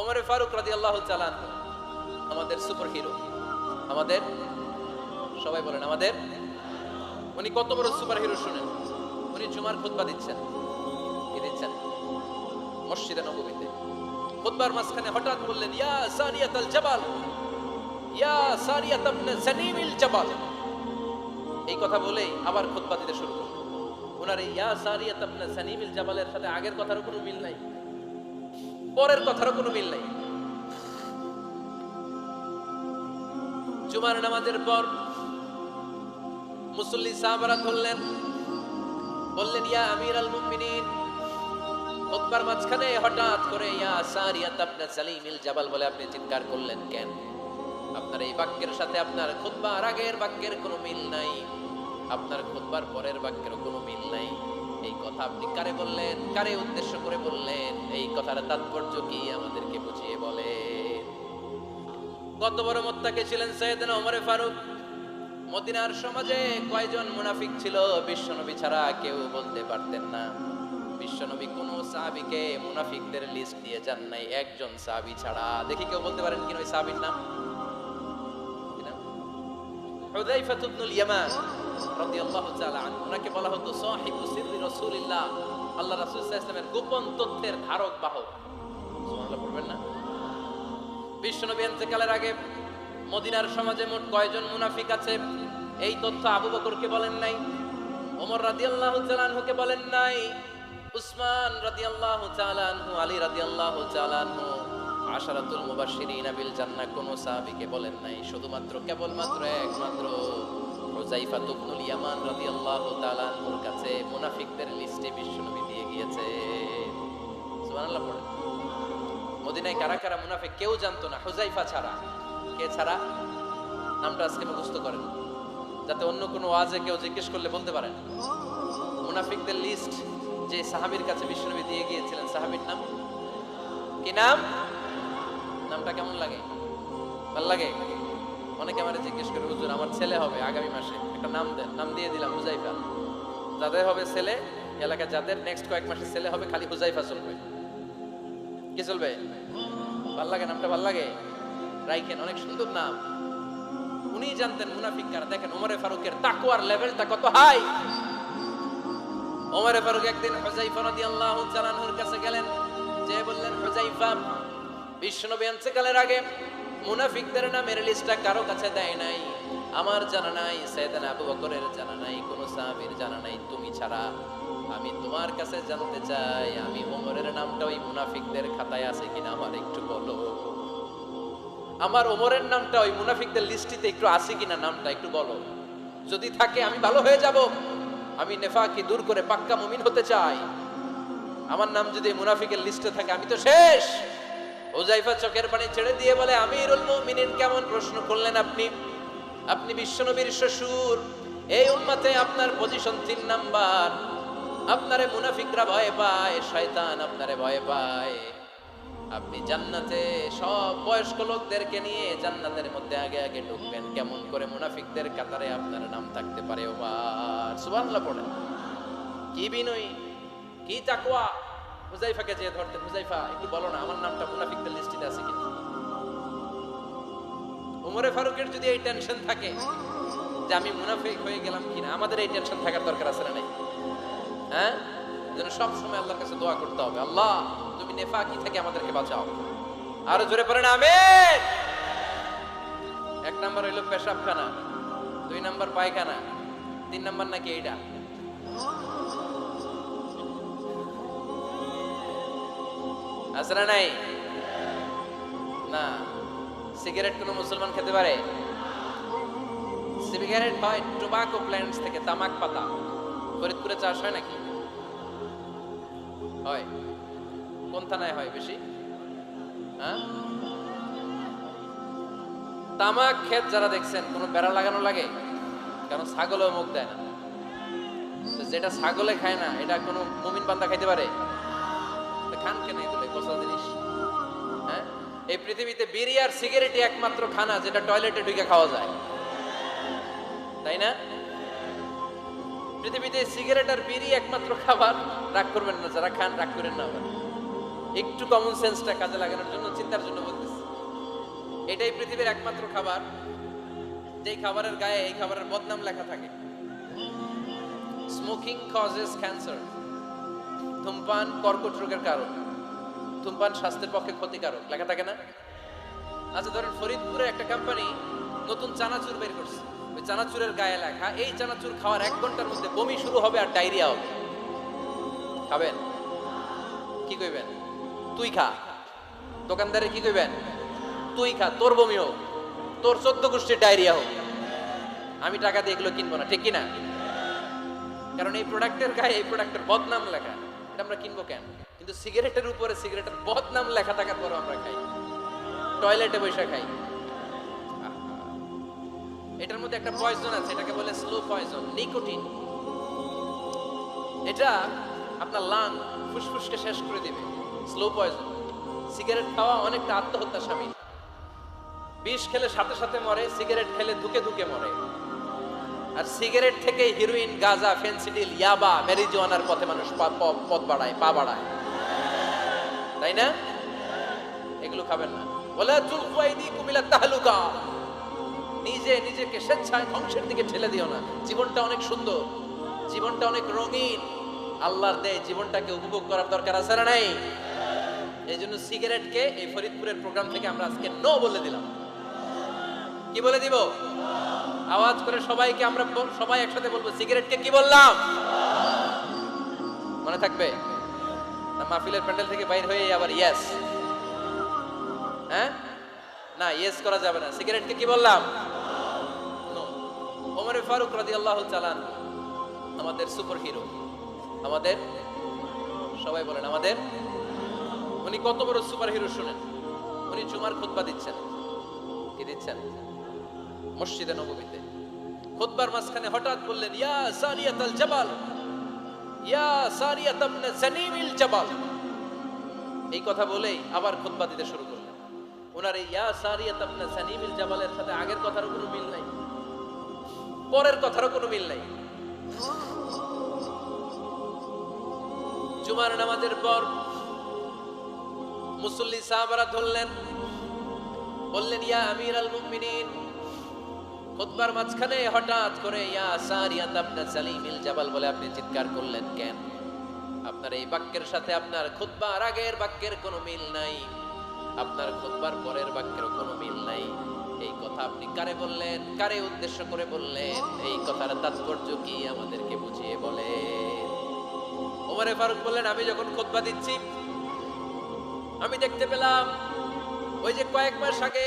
ওমরে ফারুক রাজি আল্লাহ চালান আমাদের সুপার হিরো আমাদের, সবাই বলেন আমাদের, উনি কত বড় সুপার হিরো শুনেন। উনি জুমার খুতবা দিচ্ছেন। কি দিচ্ছেন? মসজিদে নববীতে। খুতবার মাঝখানে হঠাৎ বললেন, ইয়া সারিয়াত আল জাবাল, ইয়া সারিয়াত ইবনে সানিমিল জাবাল। এই কথা বলেই আবার খুতবা দিতে শুরু করলেন। ওনার ইয়া সারিয়াত ইবনে সানিমিল জাবালের সাথে আগের কথারও কোনো মিল নাই। পরের কথারও কোনো মিল নাই। জুমার নামাজের পর মুসল্লি সাহাবারা ধরলেন, বললেন, ইয়া আমির আল মুমিনিন। খুতবার মাঝখানে হঠাৎ করে, ইয়া সারিয়াত আপনি সালিমিল জাবাল বলে আপনি চিৎকার করলেন কেন? আপনার এই বাক্যের সাথে আপনার খুতবার আগের বাক্যের কোনো মিল নাই। আপনার খুতবার পরের বাক্যের কোনো মিল নাই। এই কথা আপনি কারে বললেন? কারে উদ্দেশ্য করে বললেন? এই কথার তাৎপর্য কি আমাদেরকে বুঝিয়ে বলেন। কত বড় মোত্তাকে ছিলেন সৈয়দনা ওমরে ফারুক। মদিনার সমাজে কয়জন মুনাফিক ছিল বিশ্বনবী ছাড়া কেউ বলতে পারতেন না। বিশ্বনবী কোন সাহাবীকে মুনাফিকদের লিস্ট দিয়ে যান নাই। একজন সাহাবী ছাড়া। দেখি কেউ বলতে পারেন কিনা ওই সাহাবীর কি নাম? হুযায়ফা ইবনুল ইয়ামান বলা হতো আল্লাহ গোপন তথ্যের ধারক, বাহক। সুবহানাল্লাহ, পড়বেন না? আগে মদিনার সমাজে মোট কয়জন মুনাফিক আছে? এই তথ্য আবু বকরকে বলেন নাই, ওমর রাদিয়াল্লাহু তাআলা আনহুকে বলেন নাই, উসমান রাদিয়াল্লাহু তাআলা আনহু, আলী রাদিয়াল্লাহু তাআলা আশারাতুল বলেন নাই। শুধুমাত্র, কেবলমাত্র একমাত্র ইয়ামান রাদিয়াল্লাহু তাআলা কাছে মুনাফিকদের লিস্টে বিশ্বনবী দিয়ে গিয়েছে। সুবহানাল্লাহ, পড়ে। মদিনায় কারা কারা মুনাফিক কেউ জানতো না। হুজাইফা ছাড়া। কে ছাড়া? নামটা আজকে মুখস্থ করেন। যাতে অন্য কোনো ওয়াজে কেউ জিজ্ঞেস করলে বলতে পারেন। মুনাফিকদের লিস্ট যে সাহাবীর কাছে বিশ্বনবী দিয়ে গিয়েছিলেন, সাহাবীর নাম? কি নাম? নামটা কেমন লাগে? ভালো লাগে? অনেকে আমার জিজ্ঞেস করে, হুজুর, আমার ছেলে হবে আগামী মাসে। একটা নাম দেন, নাম দিয়ে দিলাম, হুজাইফা। যাদের হবে ছেলে এলাকায় যাদের নেক্সট কয়েক মাসে ছেলে হবে, খালি হুজাইফা চলবে। কি চলবে? ভালো লাগে নামটা? ভালো লাগে? রাইখেন, অনেক সুন্দর নাম। উনি জানতেন মুনাফিক কারা। দেখেন, ওমরে ফারুকের তাকওয়ার লেভেলটা কত হাই! ওমরে ফারুক একদিন হুজাইফা রাদিয়াল্লাহু তাআলা আনহুর কাছে গেলেন, যে বললেন, হুজাইফা বিশ্বনবী ইন্তেকালের আগে মুনাফিকদের নামের লিস্টটা কারও কাছে দেয় নাই। আমার জানা নাই সাইয়েদনা আবু বকরের জানা নাই, কোন সাহাবীর জানা নাই। তুমি ছাড়া আমি তোমার কাছে জানতে চাই, আমি ওমরের নামটা ওই মুনাফিকদের খাতায় আছে কিনা আমার একটু বলো। আমার ওমরের নামটা ওই মুনাফিকদের লিস্টিতে একটু আছে কিনা নামটা একটু বলো। যদি থাকে আমি ভালো হয়ে যাব। আমি নেফাকে দূর করে পাক্কা মুমিন হতে চাই। আমার নাম যদি মুনাফিকের লিস্টে থাকে, আমি তো শেষ। ওজাইফা চোখের পানি ছেড়ে দিয়ে বলে, আমিরুল মুমিনিন, কেমন প্রশ্ন করলেন আপনি? আপনি বিশ্বনবীর শ্বশুর। এই উম্মতে আপনার পজিশন তিন নাম্বার। আপনারে মুনাফিকরা ভয় পায়, শয়তান আপনারে ভয় পায়। আপনি জান্নাতে সব বয়স্ক লোকদেরকে নিয়ে জান্নাতের মধ্যে আগে আগে ঢুকবেন। কেমন করে মুনাফিকদের কাতারে আপনার নাম থাকতে পারে ওবার সুবহানাল্লাহ পড়েন কি বিনয়ী, কি তাকওয়া? হুজাইফাকে যে ধরতে হুজাইফা একটু বলো না, আমার নামটা মুনাফিকদের লিস্টিতে আছে কিনা? উমরে ফারুকের যদি এই টেনশন থাকে যে আমি মুনাফিক হয়ে গেলাম কিনা, আমাদের এই টেনশন থাকার দরকার আছে না নাই? হ্যাঁ? যেন সব সময় আল্লাহর কাছে দোয়া করতে হবে। আল্লাহ, তুমি নেফাকি থেকে আমাদেরকে বাঁচাও। আরও জোরে পড়ে না, আমিন! এক নাম্বার হইল পেশাবখানা, দুই নাম্বার পায়খানা, তিন নাম্বার নাকি এইটা? আছে না নাই? না। সিগারেট কোনো মুসলমান খেতে পারে? সিগারেট হয় টোবাকো প্ল্যান্টস থেকে তামাক পাতা। ফরিদপুরে চাষ হয় নাকি? হয়। কোন থানায় হয় বেশি? হ্যাঁ? তামাক ক্ষেত যারা দেখছেন, কোনো বেড়া লাগানো লাগে? কারণ ছাগলেও মুখ দেয় না? যেটা ছাগলে খায় না, এটা কোনো মুমিন বান্দা খাইতে পারে? খান কেন এগুলো পচা জিনিস। হ্যাঁ? এই পৃথিবীতে বিড়ি আর সিগারেটই একমাত্র খানা যেটা টয়লেটে ঢুকে খাওয়া যায়। তাই না? পৃথিবীতে সিগারেট আর বিড়ি একমাত্র খাবার। রাগ করবেন না, যারা খান, রাগ করেন না আবার। একটু কমন সেন্সটা কাজে লাগানোর জন্য, চিন্তার জন্য বলতেছি। এটাই পৃথিবীর একমাত্র খাবার। যেই খাবারের গায়ে, এই খাবারের বদনাম লেখা থাকে। স্মোকিং কজেস ক্যান্সার ধূমপান কর্কট রোগের কারণ। ধূমপান স্বাস্থ্যের পক্ষে ক্ষতিকারক, লেখা থাকে না? আচ্ছা ধরেন ফরিদপুরে একটা কোম্পানি নতুন চানাচুর বের করছে। ওই চানাচুরের গায়ে লেখা, এই চানাচুর খাওয়ার এক ঘণ্টার মধ্যে বমি শুরু হবে আর ডায়রিয়া হবে। খাবেন? কি কইবেন? তুই খা। দোকানদারে কি কইবেন? তুই খা, তোর বমি হোক, তোর চোদ্দ গোষ্ঠীর ডায়রিয়া হোক। আমি টাকা দিয়ে এগুলো কিনবো না, ঠিক কিনা? কারণ এই প্রোডাক্টের গায়ে এই প্রোডাক্টের বদনাম লেখা। এটা আমরা কিনবো কেন? কিন্তু সিগারেটের উপরে সিগারেটের বদনাম লেখা থাকার পরও আমরা খাই। টয়লেটে বসে খাই। এটার মধ্যে একটা পয়জন আছে, এটাকে বলে স্লো পয়জন নিকোটিন এটা আপনার লাং ফুসফুসকে শেষ করে দিবে স্লো পয়জন সিগারেট খাওয়া অনেকটা আত্মহত্যা স্বামী। বিষ খেলে সাথে সাথে মরে সিগারেট খেলে ধুকে ধুকে মরে। আর সিগারেট থেকে হিরোইন, গাজা ফেন্সিডিল ইয়াবা, ম্যারিজোয়ানার পথে মানুষ পথ বাড়ায়, পা বাড়ায়। তাই না? এগুলো খাবেন না। বলে চুলকুয়াইদি কুমিলা তাহলুকা। নিজে নিজেকে স্বেচ্ছায় ধ্বংসের দিকে ঠেলে দিও না। জীবনটা অনেক সুন্দর, জীবনটা অনেক রঙিন। আল্লাহর দেয় জীবনটাকে উপভোগ করার দরকার আছে না নাই? এই জন্য সিগারেটকে এই ফরিদপুরের প্রোগ্রাম থেকে আমরা আজকে নো বলে দিলাম। কি বলে দিব? আওয়াজ করে সবাইকে আমরা সবাই একসাথে বলব। সিগারেটকে কি বললাম? মনে থাকবে? মাহফিলের প্যান্ডেল থেকে বাইর হয়ে আবার ইয়েস হ্যাঁ? না ইয়েস করা যাবে না। সিগারেটকে কি বললাম. ওমরে ফারুক রাদি আল্লাহ চালান আমাদের সুপার হিরো আমাদের? সবাই বলেন, আমাদের? উনি কত বড় সুপার হিরো শুনেন? উনি জুমার খুতবা দিচ্ছেন। কি দিচ্ছেন? মসজিদে নববীতে খুতবার মাঝখানে হঠাৎ বললেন, ইয়া সারিয়াত আল জাবাল, ইয়া সারিয়াত ইবনে জানিমিল জাবাল। এই কথা বলেই আবার খুতবা দিতে শুরু করলেন। ওনার এই ইয়া সারিয়াত ইবনে জানিমিল জাবালের সাথে আগের কথারও কোনো মিল নাই, পরের কথারও কোনো মিল নাই। জুমার নামাজের পর মুসল্লি সাহাবারা ধরলেন, বললেন, ইয়া আমির আল মুমিনিন খুতবার মাঝখানে হঠাৎ করে, ইয়া সারিয়াত ইবনে সালিমিল জাবাল বলে আপনি চিৎকার করলেন কেন? আপনার এই বাক্যের সাথে আপনার খুতবার আগের বাক্যের কোনো মিল নাই। আপনার খুতবার পরের বাক্যের কোনো মিল নাই। এই কথা আপনি কারে বললেন? কারে উদ্দেশ্য করে বললেন? এই কথার তাৎপর্য কি আমাদেরকে বুঝিয়ে বলেন? ওমরে ফারুক বললেন, আমি যখন খুতবা দিচ্ছি, আমি দেখতে পেলাম, ওই যে কয়েক মাস আগে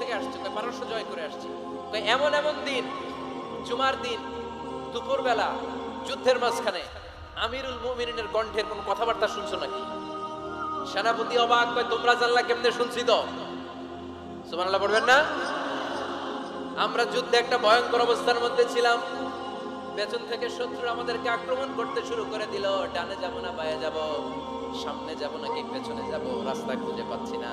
কোথেকে আসছে, কয় পারস্য জয় করে আসছি। কয়, এমন এমন দিন, জুমার দিন, দুপুরবেলা, যুদ্ধের মাঝখানে, আমিরুল মুমিনের কণ্ঠের কোন কথাবার্তা শুনছো নাকি? সেনাপতি অবাক, কয়, তোমরা জানলা কেমনে শুনছি তো? সুবহানাল্লাহ, পড়বেন না? আমরা যুদ্ধে একটা ভয়ঙ্কর অবস্থার মধ্যে ছিলাম। পেছন থেকে শত্রু আমাদেরকে আক্রমণ করতে শুরু করে দিল। ডানে যাব না, বায়ে যাব, সামনে যাব নাকি পেছনে যাব, রাস্তা খুঁজে পাচ্ছি না।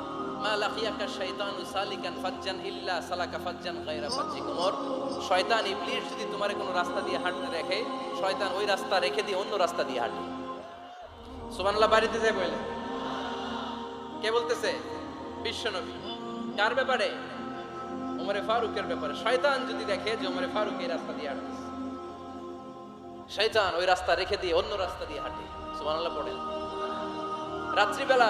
মা সালিকান সালাকা উমর শয়তান যদি তোমার কোনো রাস্তা দিয়ে হাঁটতে দেখে, শয়তান ওই রাস্তা রেখে দিয়ে অন্য রাস্তা দিয়ে বাড়িতে কে বলতেছে? কার ব্যাপারে? ফারুকের ব্যাপারে। শয়তান যদি দেখে যে ওমরে ফারুক এই রাস্তা দিয়ে হাঁটতেছে। শয়তান ওই রাস্তা রেখে দিয়ে অন্য রাস্তা দিয়ে হাঁটে। সুবহানাল্লাহ রাত্রিবেলা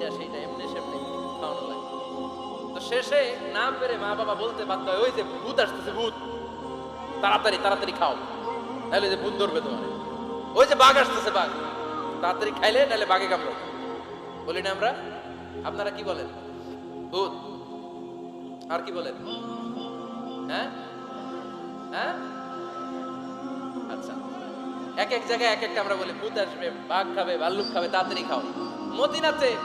শেষে না পেরে মা বাবা বলতে বাধ্য হয়, ওই যে ভূত আসতেছে, ভূত। তাড়াতাড়ি তাড়াতাড়ি খাও। নাহলে যে ভূত ধরবে তোমার। ওই যে বাঘ আসতেছে, বাঘ। তাড়াতাড়ি খাইলে, নাহলে বাঘে কামড়ো বলি না আমরা? আপনারা কি বলেন? ভূত। আর কি বলেন? হ্যাঁ? হ্যাঁ? আচ্ছা। এক এক জায়গায় এক একটা আমরা বলি, ভূত আসবে, বাঘ খাবে, ভাল্লুক খাবে, তাড়াতাড়ি খাও। মদিনাতে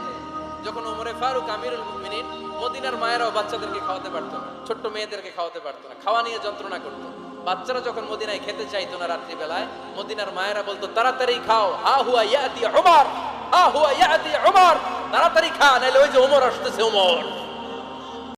যখন ওমরে ফারুক আমিরুল মুমিনিন মদিনার মায়েরাও বাচ্চাদেরকে খাওয়াতে পারতো না, ছোট্ট মেয়েদেরকে খাওয়াতে পারতো না, খাওয়া নিয়ে যন্ত্রণা করতো। বাচ্চারা যখন মদিনায় খেতে চাইতো না রাত্রিবেলায়, মদিনার মায়েরা বলতো, তাড়াতাড়ি খাও, হা হুয়া ইয়াতি ওমর হা হুয়া ইয়াতি ওমর তাড়াতাড়ি খা নাহলে ওই যে ওমর আসতেছে ওমর